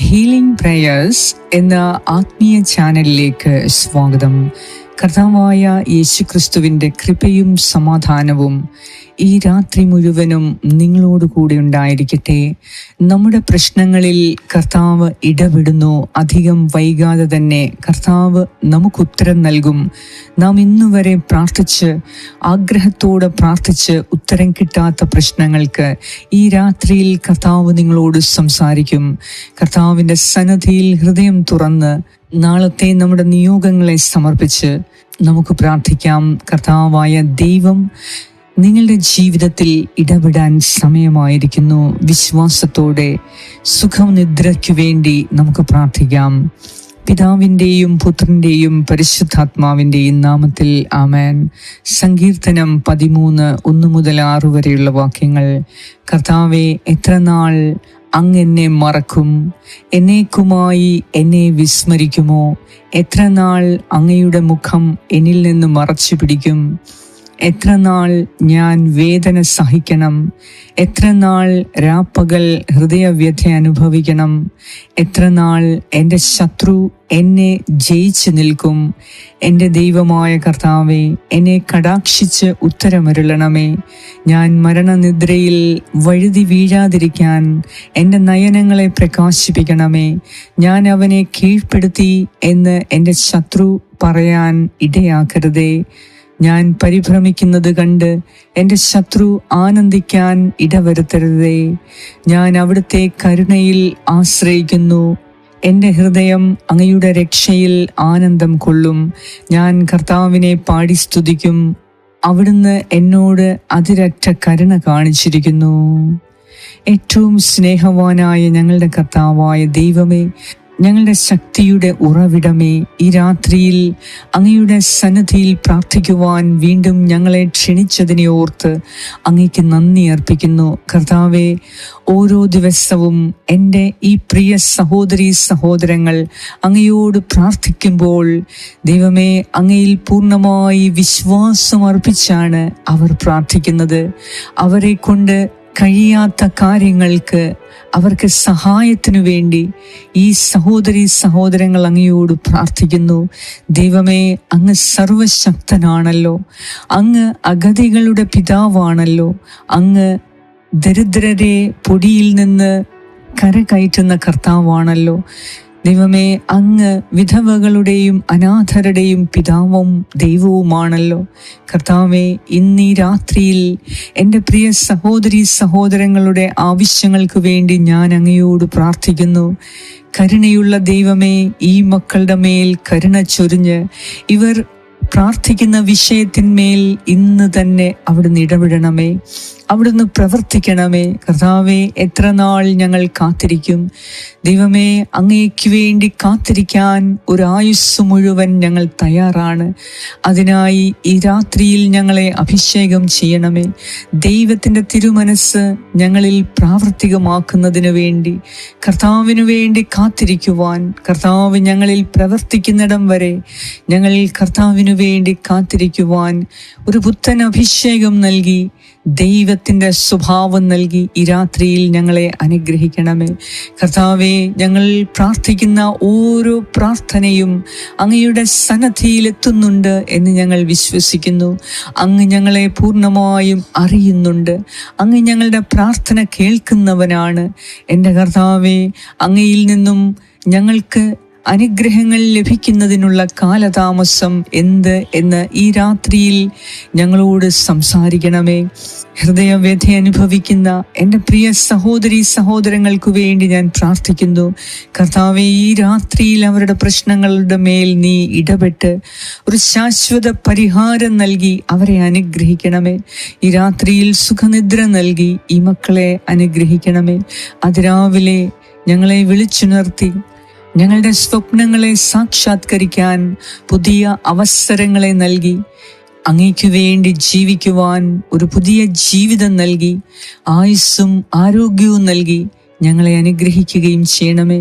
Healing prayers എന്ന ആത്മീയ ചാനലിലേക്ക് സ്വാഗതം. കർത്താവായ യേശുക്രിസ്തുവിന്റെ കൃപയും സമാധാനവും ഈ രാത്രി മുഴുവനും നിങ്ങളോട് കൂടെ ഉണ്ടായിരിക്കട്ടെ. നമ്മുടെ പ്രശ്നങ്ങളിൽ കർത്താവ് ഇടപെടുന്നു. അധികം വൈകാതെ തന്നെ കർത്താവ് നമുക്ക് ഉത്തരം നൽകും. നാം ഇന്നുവരെ പ്രാർത്ഥിച്ച് ആഗ്രഹത്തോടെ പ്രാർത്ഥിച്ച് ഉത്തരം കിട്ടാത്ത പ്രശ്നങ്ങൾക്ക് ഈ രാത്രിയിൽ കർത്താവ് നിങ്ങളോട് സംസാരിക്കും. കർത്താവിന്റെ സന്നദ്ധിയിൽ ഹൃദയം തുറന്ന് നാളത്തെ നമ്മുടെ നിയോഗങ്ങളെ സമർപ്പിച്ച് നമുക്ക് പ്രാർത്ഥിക്കാം. കർത്താവായ ദൈവം നിങ്ങളുടെ ജീവിതത്തിൽ ഇടപെടാൻ സമയമായിരിക്കുന്നു. വിശ്വാസത്തോടെ സുഖം നിദ്രയ്ക്കു വേണ്ടി നമുക്ക് പ്രാർത്ഥിക്കാം. പിതാവിന്റെയും പുത്രന്റെയും പരിശുദ്ധാത്മാവിന്റെയും നാമത്തിൽ ആമേൻ. സങ്കീർത്തനം പതിമൂന്ന് ഒന്ന് മുതൽ ആറ് വരെയുള്ള വാക്യങ്ങൾ. കർത്താവെ എത്ര നാൾ അങ്ങ് എന്നെ മറക്കും. എന്നേക്കുമായി എന്നെ വിസ്മരിക്കുമോ? എത്ര നാൾ അങ്ങയുടെ മുഖം എന്നിൽ നിന്ന് മറച്ചു പിടിക്കും എത്ര നാൾ ഞാൻ വേദന സഹിക്കണം? എത്ര നാൾ രാപ്പകൽ ഹൃദയവ്യഥ അനുഭവിക്കണം? എത്ര നാൾ എന്റെ ശത്രു എന്നെ ജയിച്ചു നിൽക്കും? എന്റെ ദൈവമായ കർത്താവെ എന്നെ കടാക്ഷിച്ച് ഉത്തരമരുളണമേ. ഞാൻ മരണനിദ്രയിൽ വഴുതി വീഴാതിരിക്കാൻ എന്റെ നയനങ്ങളെ പ്രകാശിപ്പിക്കണമേ. ഞാൻ അവനെ കീഴ്പ്പെടുത്തി എന്ന് എന്റെ ശത്രു പറയാൻ ഇടയാക്കരുതേ. ഞാൻ പരിഭ്രമിക്കുന്നത് കണ്ട് എന്റെ ശത്രു ആനന്ദിക്കാൻ ഇടവരുത്തരുതേ. ഞാൻ അവിടുത്തെ കരുണയിൽ ആശ്രയിക്കുന്നു. എന്റെ ഹൃദയം അങ്ങയുടെ രക്ഷയിൽ ആനന്ദം കൊള്ളും. ഞാൻ കർത്താവിനെ പാടി സ്തുതിക്കും. അവിടുന്ന് എന്നോട് അതിരറ്റ കരുണ കാണിച്ചിരിക്കുന്നു. ഏറ്റവും സ്നേഹവാനായ ഞങ്ങളുടെ കർത്താവായ ദൈവമേ ഞങ്ങളുടെ ശക്തിയുടെ ഉറവിടമേ ഈ രാത്രിയിൽ അങ്ങയുടെ സന്നദ്ധിയിൽ പ്രാർത്ഥിക്കുവാൻ വീണ്ടും ഞങ്ങളെ ക്ഷണിച്ചതിനെ ഓർത്ത് അങ്ങയ്ക്ക് നന്ദി അർപ്പിക്കുന്നു. കർത്താവെ ഓരോ ദിവസവും എന്റെ ഈ പ്രിയ സഹോദരി സഹോദരങ്ങൾ അങ്ങയോട് പ്രാർത്ഥിക്കുമ്പോൾ ദൈവമേ അങ്ങയിൽ പൂർണമായി വിശ്വാസം അർപ്പിച്ചാണ് അവർ പ്രാർത്ഥിക്കുന്നത്. അവരെ കൊണ്ട് കഴിയാത്ത കാര്യങ്ങൾക്ക് അവർക്ക് സഹായത്തിനു വേണ്ടി ഈ സഹോദരി സഹോദരങ്ങൾ അങ്ങയോട് പ്രാർത്ഥിക്കുന്നു. ദൈവമേ അങ്ങ് സർവശക്തനാണല്ലോ. അങ്ങ് അഗതികളുടെ പിതാവാണല്ലോ. അങ്ങ് ദരിദ്രരെ പൊടിയിൽ നിന്ന് കരകയറ്റുന്ന കർത്താവാണല്ലോ. ദൈവമേ അങ്ങ് വിധവകളുടെയും അനാഥരുടെയും പിതാവും ദൈവവുമാണല്ലോ. കർത്താവേ ഇന്നീ രാത്രിയിൽ എന്റെ പ്രിയ സഹോദരി സഹോദരങ്ങളുടെ ആവശ്യങ്ങൾക്ക് വേണ്ടി ഞാൻ അങ്ങയോട് പ്രാർത്ഥിക്കുന്നു. കരുണയുള്ള ദൈവമേ ഈ മക്കളുടെ മേൽ കരുണ ചൊരിഞ്ഞ് ഇവർ പ്രാർത്ഥിക്കുന്ന വിഷയത്തിന്മേൽ ഇന്ന് തന്നെ അവിടുന്ന് ഇടപെടണമേ. അവിടുന്ന് പ്രവർത്തിക്കണമേ. കർത്താവെ എത്ര നാൾ ഞങ്ങൾ കാത്തിരിക്കും. ദൈവമേ അങ്ങേക്ക് വേണ്ടി കാത്തിരിക്കാൻ ഒരു ആയുസ് മുഴുവൻ ഞങ്ങൾ തയ്യാറാണ്. അതിനായി ഈ രാത്രിയിൽ ഞങ്ങളെ അഭിഷേകം ചെയ്യണമേ. ദൈവത്തിന്റെ തിരുമനസ് ഞങ്ങളിൽ പ്രാവർത്തികമാക്കുന്നതിന് വേണ്ടി കർത്താവിനു വേണ്ടി കാത്തിരിക്കുവാൻ കർത്താവ് ഞങ്ങളിൽ പ്രവർത്തിക്കുന്നിടം വരെ ഞങ്ങളിൽ കർത്താവിനു വേണ്ടി കാത്തിരിക്കുവാൻ ഒരു പുത്തൻ അഭിഷേകം നൽകി ദൈവത്തിന്റെ സ്വഭാവം നൽകി ഈ രാത്രിയിൽ ഞങ്ങളെ അനുഗ്രഹിക്കണമേ. കർത്താവെ ഞങ്ങൾ പ്രാർത്ഥിക്കുന്ന ഓരോ പ്രാർത്ഥനയും അങ്ങയുടെ സന്നദ്ധിയിലെത്തുന്നുണ്ട് എന്ന് ഞങ്ങൾ വിശ്വസിക്കുന്നു. അങ്ങ് ഞങ്ങളെ പൂർണമായും അറിയുന്നുണ്ട്. അങ്ങ് ഞങ്ങളുടെ പ്രാർത്ഥന കേൾക്കുന്നവനാണ്. എന്റെ കർത്താവെ അങ്ങയിൽ നിന്നും ഞങ്ങൾക്ക് അനുഗ്രഹങ്ങൾ ലഭിക്കുന്നതിനുള്ള കാലതാമസം എന്ത് എന്ന് ഈ രാത്രിയിൽ ഞങ്ങളോട് സംസാരിക്കണമേ. ഹൃദയവ്യഥ അനുഭവിക്കുന്ന എന്റെ പ്രിയ സഹോദരി സഹോദരങ്ങൾക്ക് വേണ്ടി ഞാൻ പ്രാർത്ഥിക്കുന്നു. കർത്താവെ ഈ രാത്രിയിൽ അവരുടെ പ്രശ്നങ്ങളുടെ മേൽ നീ ഇടപെട്ട് ഒരു ശാശ്വത പരിഹാരം നൽകി അവരെ അനുഗ്രഹിക്കണമേ. ഈ രാത്രിയിൽ സുഖനിദ്ര നൽകി ഈ മക്കളെ അനുഗ്രഹിക്കണമേ. അതിരാവിലെ ഞങ്ങളെ വിളിച്ചുണർത്തി ഞങ്ങളുടെ സ്വപ്നങ്ങളെ സാക്ഷാത്കരിക്കാൻ പുതിയ അവസരങ്ങളെ നൽകി. അങ്ങയ്ക്ക് വേണ്ടി ജീവിക്കുവാൻ ഒരു പുതിയ ജീവിതം നൽകി. ആയുസ്സും ആരോഗ്യവും നൽകി. ഞങ്ങളെ അനുഗ്രഹിക്കുകയും ചെയ്യണമേ.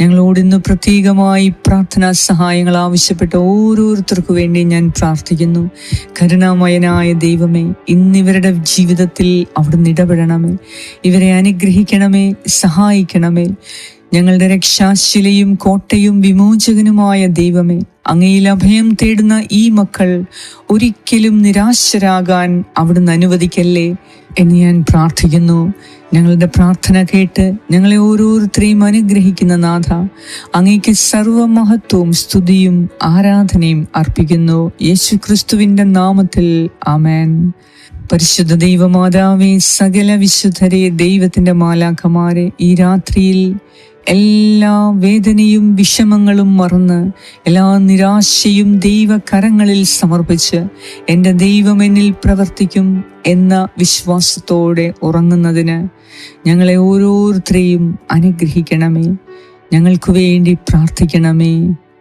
ഞങ്ങളോട് ഇന്ന് പ്രത്യേകമായി പ്രാർത്ഥനാ സഹായങ്ങൾ ആവശ്യപ്പെട്ട ഓരോരുത്തർക്കു വേണ്ടി ഞാൻ പ്രാർത്ഥിക്കുന്നു. കരുണാമയനായ ദൈവമേ ഇന്നിവരുടെ ജീവിതത്തിൽ അവിടുന്ന് ഇടപെടണമേ. ഇവരെ അനുഗ്രഹിക്കണമേ സഹായിക്കണമേ. ഞങ്ങളുടെ രക്ഷാശിലയും കോട്ടയും വിമോചകനുമായ ദൈവമേ അങ്ങയിൽ അഭയം തേടുന്ന ഈ മക്കൾ ഒരിക്കലും നിരാശരാകാൻ അവിടുന്ന് അനുവദിക്കല്ലേ എന്ന് ഞാൻ പ്രാർത്ഥിക്കുന്നു. ഞങ്ങളുടെ പ്രാർത്ഥന കേട്ട് ഞങ്ങളെ ഓരോരുത്തരെയും അനുഗ്രഹിക്കുന്ന നാഥ അങ്ങേക്ക് സർവമഹത്വവും സ്തുതിയും ആരാധനയും അർപ്പിക്കുന്നു. യേശു ക്രിസ്തുവിന്റെ നാമത്തിൽ ആമേൻ. പരിശുദ്ധ ദൈവമാതാവേ സകല വിശുദ്ധരെ ദൈവത്തിന്റെ മാലാഖമാരെ ഈ രാത്രിയിൽ എല്ലാ വേദനയും വിഷമങ്ങളും മറന്ന് എല്ലാ നിരാശയും ദൈവകരങ്ങളിൽ സമർപ്പിച്ച് എന്റെ ദൈവം എന്നിൽ പ്രവർത്തിക്കും എന്ന വിശ്വാസത്തോടെ ഉറങ്ങുന്നതിന് ഞങ്ങളെ ഓരോരുത്തരെയും അനുഗ്രഹിക്കണമേ. ഞങ്ങൾക്ക് വേണ്ടി പ്രാർത്ഥിക്കണമേ.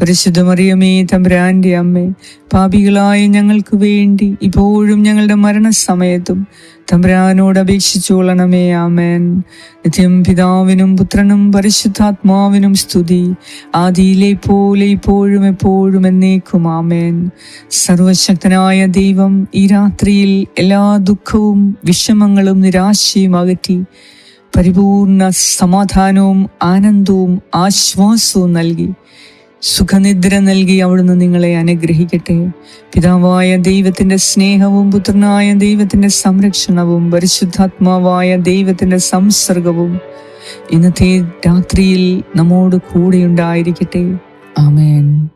പരിശുദ്ധ മറിയമേ തമ്പുരാന്റെ അമ്മേ പാപികളായ ഞങ്ങൾക്ക് വേണ്ടി ഇപ്പോഴും ഞങ്ങളുടെ മരണസമയത്തും തമ്പുരാനോട് അപേക്ഷിച്ചോളണമേ ആമേൻ. നിത്യം പിതാവിനും പുത്രനും പരിശുദ്ധാത്മാവിനും സ്തുതി. ആദിയിലെ പോലെ ഇപ്പോഴും എപ്പോഴും എന്നേക്കും ആമേൻ. സർവശക്തനായ ദൈവം ഈ രാത്രിയിൽ എല്ലാ ദുഃഖവും വിഷമങ്ങളും നിരാശയും അകറ്റി പരിപൂർണ സമാധാനവും ആനന്ദവും ആശ്വാസവും നൽകി. സുഖനിദ്ര നൽകി അവിടുന്ന് നിങ്ങളെ അനുഗ്രഹിക്കട്ടെ. പിതാവായ ദൈവത്തിന്റെ സ്നേഹവും പുത്രനായ ദൈവത്തിന്റെ സംരക്ഷണവും പരിശുദ്ധാത്മാവായ ദൈവത്തിന്റെ സംസർഗവും ഇന്നത്തെ രാത്രിയിൽ നമ്മോട് കൂടെ ഉണ്ടായിരിക്കട്ടെ ആമേൻ.